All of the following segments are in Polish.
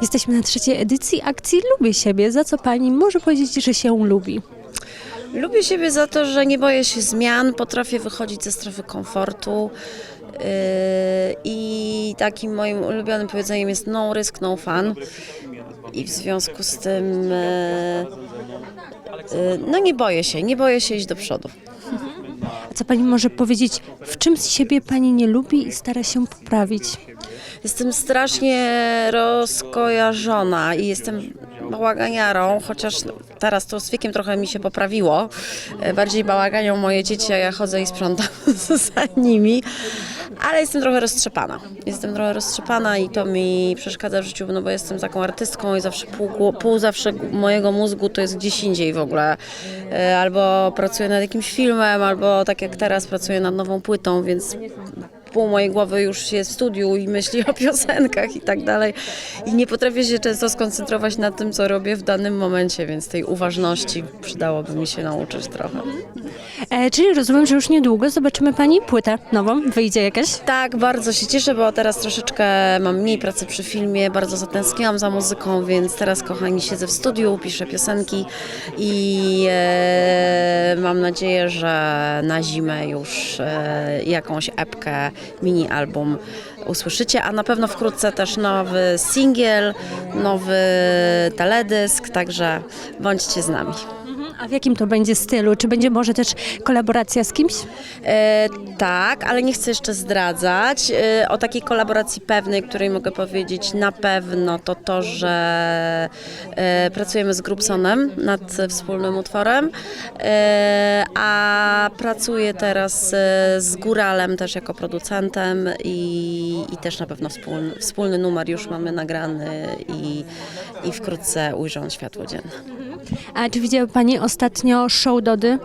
Jesteśmy na trzeciej edycji akcji Lubię siebie. Za co pani może powiedzieć, że się lubi? Lubię siebie za to, że nie boję się zmian, potrafię wychodzić ze strefy komfortu. Yy, I takim moim ulubionym powiedzeniem jest no risk, no fun. I w związku z tym yy, yy, no nie boję się, nie boję się iść do przodu. Co pani może powiedzieć, w czym z siebie pani nie lubi i stara się poprawić? Jestem strasznie rozkojarzona i jestem bałaganiarą, chociaż teraz to z wiekiem trochę mi się poprawiło. E, Bardziej bałaganią moje dzieci, a ja chodzę i sprzątam za nimi. Ale jestem trochę roztrzepana. Jestem trochę roztrzepana i to mi przeszkadza w życiu, no bo jestem taką artystką i zawsze pół, pół zawsze mojego mózgu to jest gdzieś indziej w ogóle. E, Albo pracuję nad jakimś filmem, albo tak jak teraz pracuję nad nową płytą, więc pół mojej głowy już jest w studiu i myśli o piosenkach i tak dalej. I nie potrafię się często skoncentrować na tym, co robię w danym momencie, więc tej uważności przydałoby mi się nauczyć trochę. E, czyli rozumiem, że już niedługo zobaczymy pani płytę nową. Wyjdzie jakaś? Tak, bardzo się cieszę, bo teraz troszeczkę mam mniej pracy przy filmie, bardzo zatęskniłam za muzyką, więc teraz, kochani, siedzę w studiu, piszę piosenki i e, mam nadzieję, że na zimę już e, jakąś epkę, mini album usłyszycie, a na pewno wkrótce też nowy singiel, nowy teledysk, także bądźcie z nami. A w jakim to będzie stylu? Czy będzie może też kolaboracja z kimś? E, tak, ale nie chcę jeszcze zdradzać. E, o takiej kolaboracji pewnej, której mogę powiedzieć na pewno, to to, że e, pracujemy z Grubsonem nad wspólnym utworem, e, a pracuję teraz e, z Góralem też jako producentem i, i też na pewno wspólny, wspólny numer już mamy nagrany i, i wkrótce ujrzą światło dzienne. A czy widziała pani ostatnio show Dody?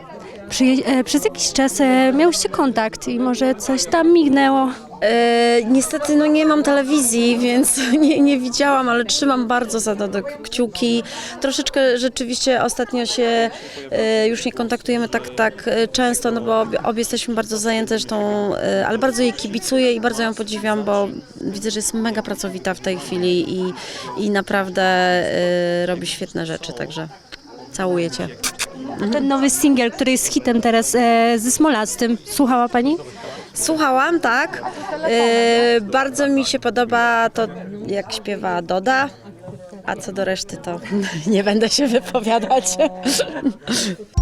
Przyje- e, przez jakiś czas e, miałyście kontakt i może coś tam mignęło. E, niestety no nie mam telewizji, więc nie, nie widziałam, ale trzymam bardzo za to do kciuki. Troszeczkę rzeczywiście ostatnio się e, już nie kontaktujemy tak, tak e, często, no bo obie, obie jesteśmy bardzo zajęte zresztą, e, ale bardzo jej kibicuję i bardzo ją podziwiam, bo widzę, że jest mega pracowita w tej chwili i, i naprawdę e, robi świetne rzeczy, także całuję Cię. Ten nowy singiel, który jest hitem teraz e, ze Smolastym. Słuchała pani? Słuchałam, tak. E, bardzo mi się podoba to, jak śpiewa Doda. A co do reszty, to nie będę się wypowiadać.